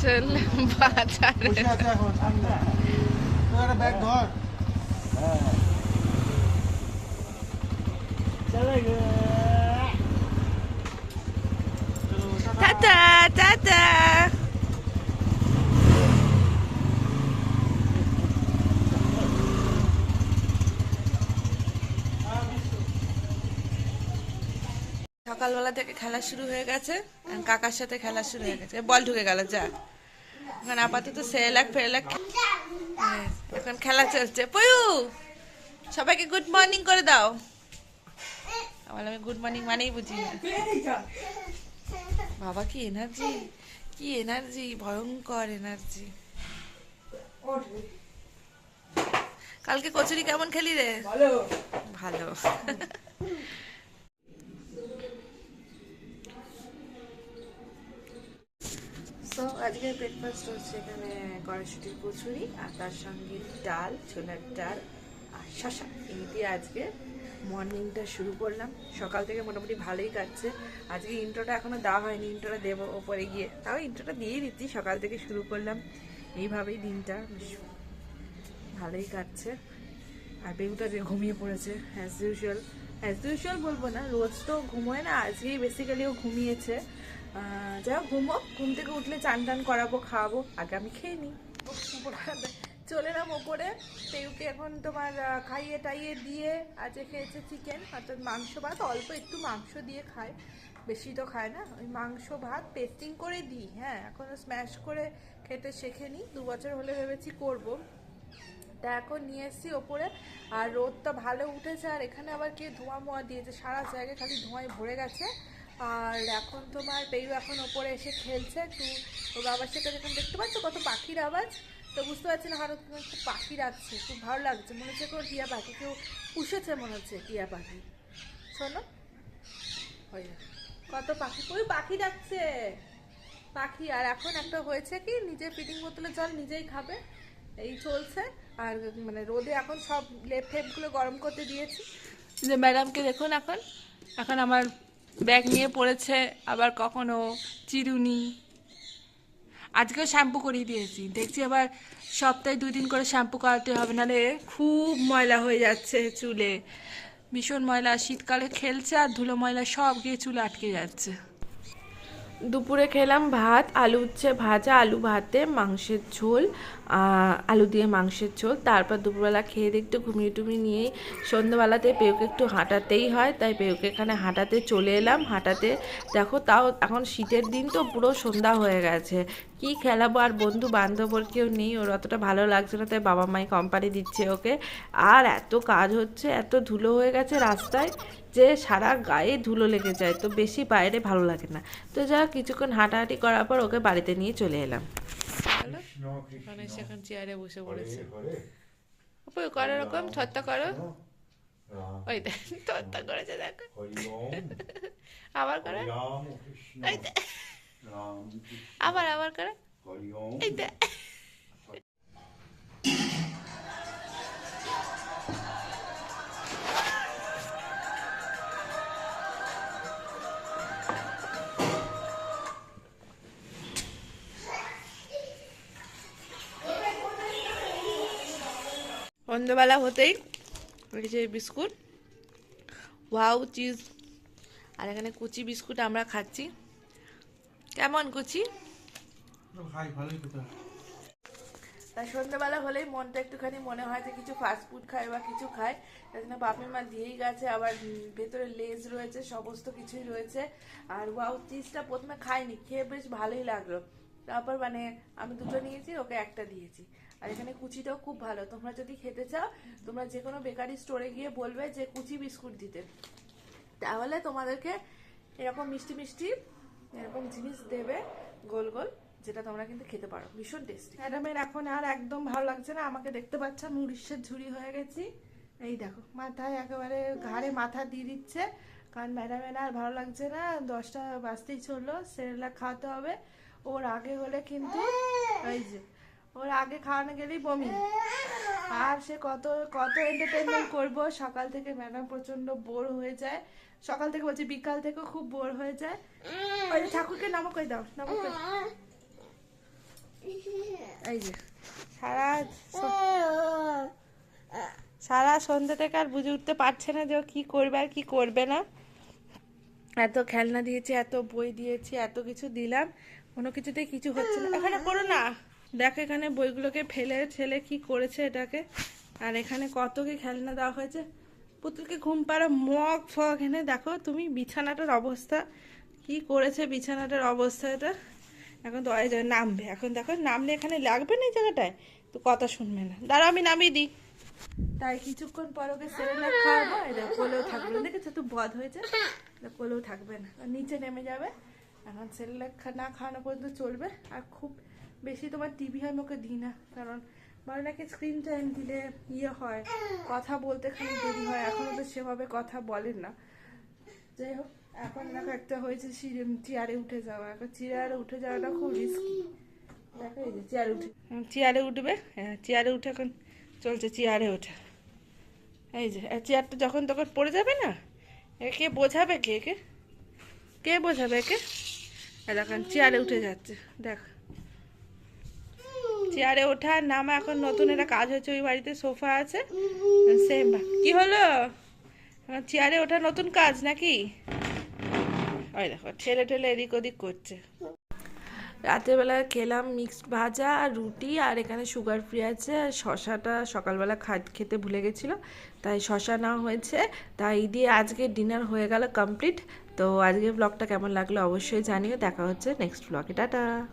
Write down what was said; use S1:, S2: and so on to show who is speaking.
S1: চল বাজারে। Ta-ta ta-ta. সকালবেলা থেকে খেলা শুরু হয়ে গেছে আর কাকার সাথে খেলা শুরু হয়ে গেছে। বল ঢুকে গেল যা। এখন আপাতত সেরেলাক ফেরেলাক হ্যাঁ, এখন খেলা চলছে। পয়ু সবাইকে গুড মর্নিং করে দাও। আমার আমি গুড মর্নিং মানেই বুঝি বাবা কি এনার্জি কি এনার্জি ভয়ঙ্কর এনার্জি কালকে কচুরি কেমন খেলি রে? ভালো। সো আজকে ব্রেকফাস্ট হচ্ছে এখানে কড়াইশুটির কচুরি আর তার সঙ্গে ডাল, ছোলার ডাল আর শশা এই দিয়ে আজকে মর্নিংটা শুরু করলাম। সকাল থেকে মোটামুটি ভালোই কাটছে। আজকে ইন্ট্রোটা এখনও দেওয়া হয়নি। ইন্ট্রোটা দেবো ওপরে গিয়ে। তাও ইন্ট্রোটা দিয়েই দিচ্ছি। সকাল থেকে শুরু করলাম। এইভাবেই দিনটা ভালোই কাটছে। আর বেগুটা যে ঘুমিয়ে পড়েছে অ্যাজ ইউজুয়াল অ্যাজ ইউজুয়াল বলব না, রোজ তো ঘুমোয় না। আজকেই বেসিক্যালি ও ঘুমিয়েছে। যাই হোক, ঘুমো। ঘুম থেকে উঠলে চান টান করাবো, খাওয়াবো। আগে আমি খেয়ে নিই। চলে এলাম ওপরে। পেউকে এখন তোমার খাইয়ে টাইয়ে দিয়ে আজকে খেয়েছে চিকেন অর্থাৎ মাংস ভাত। অল্প একটু মাংস দিয়ে খায়। বেশি তো খায় না। ওই মাংস ভাত পেস্টিং করে দিই হ্যাঁ। এখনও স্ম্যাশ করে খেতে শেখেনি দু বছর হলে ভেবেছি করব। তা এখন নিয়ে এসেছি ওপরে। আর রোদটা ভালো উঠেছে। আর এখানে আবার কে ধোঁয়া মোয়া দিয়েছে? সারা জায়গায় খালি ধোঁয়ায় ভরে গেছে। আর এখন তোমার পেয়ু এখন ওপরে এসে খেলছে একটু ওর বাবার সাথে যখন দেখতে পাচ্ছ কত পাখির আওয়াজ তো বুঝতে পারছি না হঠাৎ একটু পাখি রাখছে খুব ভালো লাগছে মনে হচ্ছে কোনো টিয়া পাখি কেউ পুষেছে মনে হচ্ছে টিয়া পাখি। শোনো দেখো, কত পাখি ওই পাখি ডাকছে পাখি আর এখন একটা হয়েছে কি নিজে ফিটিং বোতলে জল নিজেই খাবে এই চলছে আর মানে রোদে এখন সব লেপ ফেপগুলো গরম করতে দিয়েছি। যে ম্যাডামকে দেখুন এখন এখন আমার ব্যাগ নিয়ে পড়েছে, আবার কখনো চিরুনি। আজকেও শ্যাম্পু করিয়ে দিয়েছি। দেখছি আবার সপ্তাহে দুই দিন করে শ্যাম্পু করাতে হবে, নাহলে খুব ময়লা হয়ে যাচ্ছে চুলে। ভীষণ ময়লা, শীতকালে খেলছে আর ধুলো ময়লা সব গিয়ে চুলে আটকে যাচ্ছে। দুপুরে খেলাম ভাত, আলু উচ্ছে ভাজা, আলু ভাতে মাংসের ঝোল আলু দিয়ে মাংসের ঝোল। তারপর দুপুরবেলা খেয়ে দেখতে ঘুমিয়ে টুমিয়ে নিয়েই সন্ধ্যেবেলাতে পেউকে একটু হাঁটাতেই হয়। তাই পেউকে এখানে হাঁটাতে চলে এলাম। হাঁটাতে দেখো তাও এখন শীতের দিন তো পুরো সন্ধ্যা হয়ে গেছে। কি খেলাবো? আর বন্ধু বান্ধবর কেউ নেই ওর অতটা ভালো লাগছে না তাই বাবা মাই কোম্পানি দিচ্ছে ওকে। আর এত কাজ হচ্ছে এত ধুলো হয়ে গেছে রাস্তায় যে সারা গায়ে ধুলো লেগে যায় তো বেশি বাইরে ভালো লাগে না। তো যা কিছুক্ষণ হাঁটাহাঁটি করার পর ওকে বাড়িতে নিয়ে চলে এলাম। মানে চেয়ারে বসে পড়েছে। করো ওই করেছে দেখো। আবার করো। আবার আবার করো? সন্ধ্যেবেলা হতেই যে বিস্কুট। Wow, cheese. আর এখানে কুচি বিস্কুট আমরা খাচ্ছি। কেমন কুচি?
S2: তো।
S1: তাই সন্ধ্যেবেলা হলেই মনটা একটুখানি মনে হয় যে কিছু ফাস্ট ফুড খাই বা কিছু খাই তার জন্য বাপি মা দিয়েই গেছে আবার ভেতরে লেজ রয়েছে সমস্ত কিছুই রয়েছে। আর ওয়াও চিজটা প্রথমে খাইনি খেয়ে বেশ ভালোই লাগল। তারপর মানে আমি দুটো নিয়েছি ওকে একটা দিয়েছি। আর এখানে কুচিটাও খুব ভালো। তোমরা যদি খেতে চাও তোমরা যে কোনো বেকারি স্টোরে গিয়ে বলবে যে কুচি বিস্কুট দিতে। তাহলে তোমাদেরকে এরকম মিষ্টি মিষ্টি এরকম জিনিস দেবে গোল গোল, যেটা তোমরা কিন্তু খেতে পারো। ভীষণ টেস্টি ম্যাডামের এখন আর একদম ভালো লাগছে না, আমাকে দেখতে পাচ্ছ, আমি উড়িষ্যার ঝুড়ি হয়ে গেছি। এই দেখো, মাথায় একেবারে ঘাড়ে মাথা দিয়ে দিচ্ছে, কারণ ম্যাডামের আর ভালো লাগছে না, দশটা বাজতেই চলল, সেরেলা খাওয়াতে হবে। ওর আগে হলে কিন্তু, এই যে ওর আগে খাওয়ানো গেলেই বমি। আর সে কত কত এন্টারটেনমেন্ট করব? সকাল থেকে ম্যাডাম প্রচণ্ড বোর হয়ে যায়। সকাল থেকে বলছি, বিকাল থেকে খুব বোর হয়ে যায়। ওই ঠাকুরকে নামক করে দাও, নামক। এই যে, সারা সারা সন্ধ্যা থেকে আর বুঝে উঠতে পারছে না যে ও কি করবে আর কি করবে না। এত খেলনা দিয়েছি, এত বই দিয়েছি, এত কিছু দিলাম। কোনো কিছুতেই কিছু হচ্ছে না। এখানে পড়ো না। দেখো এখানে বইগুলোকে ফেলে ছেলে কি করেছে এটাকে। আর এখানে কত কি খেলনা দেওয়া হয়েছে। পুতুলকে ঘুম পাড়া, মগ, ফগ এনে দেখো তুমি বিছানাটার অবস্থা। কি করেছে বিছানাটার অবস্থা এটা। এখন তো নামবে। এখন দেখো নামলে এখানে লাগবে না এই জায়গাটায়? তো কথা শুনবে না। দাঁড়া আমি নামিয়ে দিই। তাই কিছুক্ষণ পর ওকে সেরেলাক খাওয়াবো। দেখো কোলেও থাকবে না। দেখেছ তো বধ হয়েছে? এটা কোলেও থাকবে না। নিচে নেমে যাবে। এখন সেরেলাক না খাওয়ানো পর্যন্ত চলবে। আর খুব বেশি তোমার টিভি আমি ওকে দিই না। কারণ বলে নাকি স্ক্রিন টাইম দিলে ইয়ে হয়, কথা বলতে খালি দেরি হয় এখনও তো সেভাবে কথা বলেন না। যাই হোক, এখন দেখো একটা হয়েছে চেয়ারে উঠে যাওয়া। এখন চেয়ারে উঠে যাওয়াটা খুব রিস্কি এই যে চেয়ারে উঠে চেয়ারে উঠবে হ্যাঁ চেয়ারে উঠে এখন চলছে, চেয়ারে ওঠে। এই যে চেয়ারটা যখন তখন পড়ে যাবে না? কে বোঝাবে কে কে কে বোঝাবে এই দেখেন চেয়ারে উঠে যাচ্ছে। দেখ। চেয়ারে ওঠা, নামা, এখন নতুন একটা কাজ হয়েছে ওই বাড়িতে সোফা আছে। সেম কি হলো? চেয়ারে ওঠা নতুন কাজ নাকি? ওই দেখো ঠেলে ঠেলে এদিক ওদিক করছে। রাতেরবেলা খেলাম মিক্সড ভাজা আর রুটি, আর এখানে সুগার ফ্রি আছে, আর শশাটা সকালবেলা খা- খেতে ভুলে গেছিল, তাই শশা নেওয়া হয়েছে। তাই দিয়ে আজকে ডিনার হয়ে গেল কমপ্লিট তো আজকে ব্লগটা কেমন লাগল অবশ্যই জানিও, দেখা হচ্ছে নেক্সট ব্লগে টাটা।